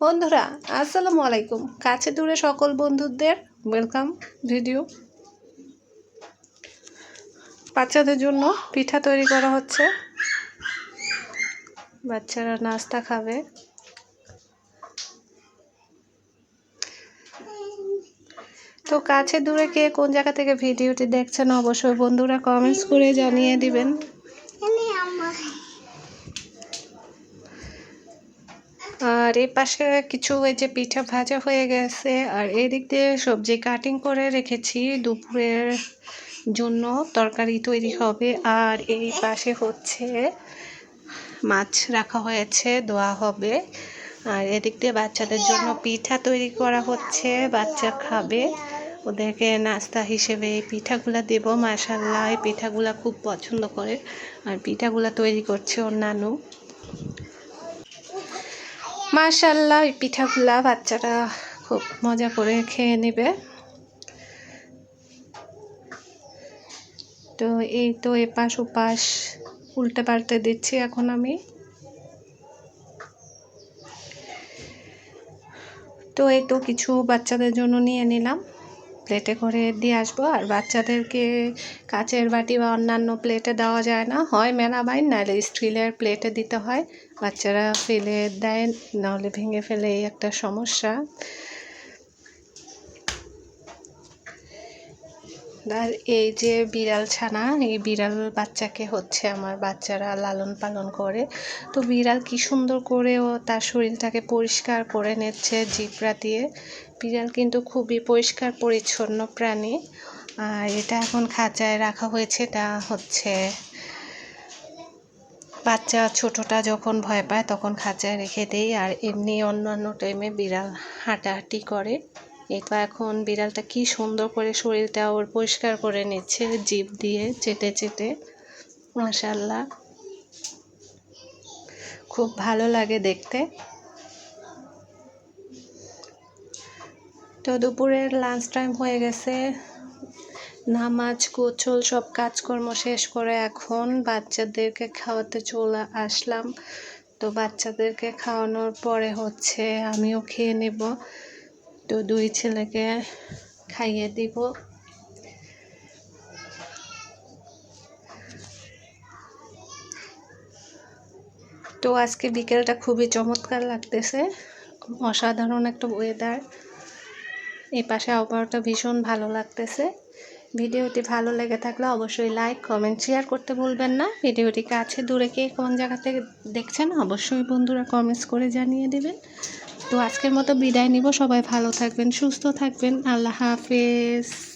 বন্ধুরা, আসসালামু আলাইকুম। কাছে দূরে সকল বন্ধুদের ওয়েলকাম ভিডিও বাচ্চাদের জন্য পিঠা তৈরি করা হচ্ছে। বাচ্চারা নাস্তা খাবে। তো কাছে দূরে কে কোন জায়গা থেকে ভিডিওটি দেখছেন, অবশ্যই বন্ধুরা কমেন্টস করে জানিয়ে দিবেন। আর এই পাশে কিছু এই যে পিঠা ভাজা হয়ে গেছে, আর এই দিক দিয়ে সবজি কাটিং করে রেখেছি দুপুরের জন্য। তরকারি তৈরি হবে, আর এই পাশে হচ্ছে মাছ রাখা হয়েছে দোয়া হবে। আর এদিক দিয়ে বাচ্চাদের জন্য পিঠা তৈরি করা হচ্ছে, বাচ্চা খাবে। ওদেরকে নাস্তা হিসেবে এই পিঠাগুলা দেব মাসাল্লাহ এই পিঠাগুলা খুব পছন্দ করে, আর পিঠাগুলা তৈরি করছে ওর নানু মাশাল্লাহ ওই পিঠাগুলা বাচ্চারা খুব মজা করে খেয়ে নেবে। তো এই তো এপাশ ওপাশ উল্টে পাল্টে দিচ্ছি এখন আমি। তো এই তো কিছু বাচ্চাদের জন্য নিয়ে নিলাম। প্লেটে করে দিয়ে আসব। আর বাচ্চাদেরকে কাচের বাটি বা অন্যান্য প্লেটে দেওয়া যায় না। হয় মেলাবাইন নাহলে স্টিলের প্লেটে দিতে হয়। বাচ্চারা ফেলে দেয়, নাহলে ভেঙে ফেলে, এই একটা সমস্যা। আর এই যে বিড়াল ছানা, এই বিড়াল বাচ্চাকে হচ্ছে আমার বাচ্চারা লালন পালন করে। তো বিড়াল কি সুন্দর করে ও তার শরীরটাকে পরিষ্কার করে নিচ্ছে জিপরা দিয়ে। বিড়াল কিন্তু খুবই পরিষ্কার পরিচ্ছন্ন প্রাণী। আর এটা এখন খাঁচায় রাখা হয়েছে, এটা হচ্ছে বাচ্চা ছোটটা যখন ভয় পায় তখন খাঁচায় রেখে দেই। আর এমনি অন্যান্য টাইমে বিড়াল হাঁটাহাঁটি করে। এটা এখন বিড়ালটা কি সুন্দর করে শরীরটা ওর পরিষ্কার করে নিচ্ছে, জিভ দিয়ে চেটে চেটে। মাসাল্লাহ খুব ভালো লাগে দেখতে। তো দুপুরের লাঞ্চ টাইম হয়ে গেছে। নামাজ গোছল সব কাজকর্ম শেষ করে এখন বাচ্চাদেরকে খাওয়াতে চলে আসলাম। তো বাচ্চাদেরকে খাওয়ানোর পরে হচ্ছে আমিও খেয়ে নেব। তো দুই ছেলেকে খাইয়ে দিব। তো আজকে বিকেলটা খুবই চমৎকার লাগতেছে, অসাধারণ একটা ওয়েদার এই পাশে আবহাওয়াটা ভীষণ ভালো লাগতেছে। ভিডিওটি ভালো লেগে থাকলে অবশ্যই লাইক, কমেন্ট, শেয়ার করতে ভুলবেন না। ভিডিওটি কাছে দূরে কে কোন জায়গা থেকে দেখছেন অবশ্যই বন্ধুরা কমেন্টস করে জানিয়ে দেবেন। তো আজকের মতো বিদায় নিব। সবাই ভালো থাকবেন, সুস্থ থাকবেন। আল্লাহ হাফেজ।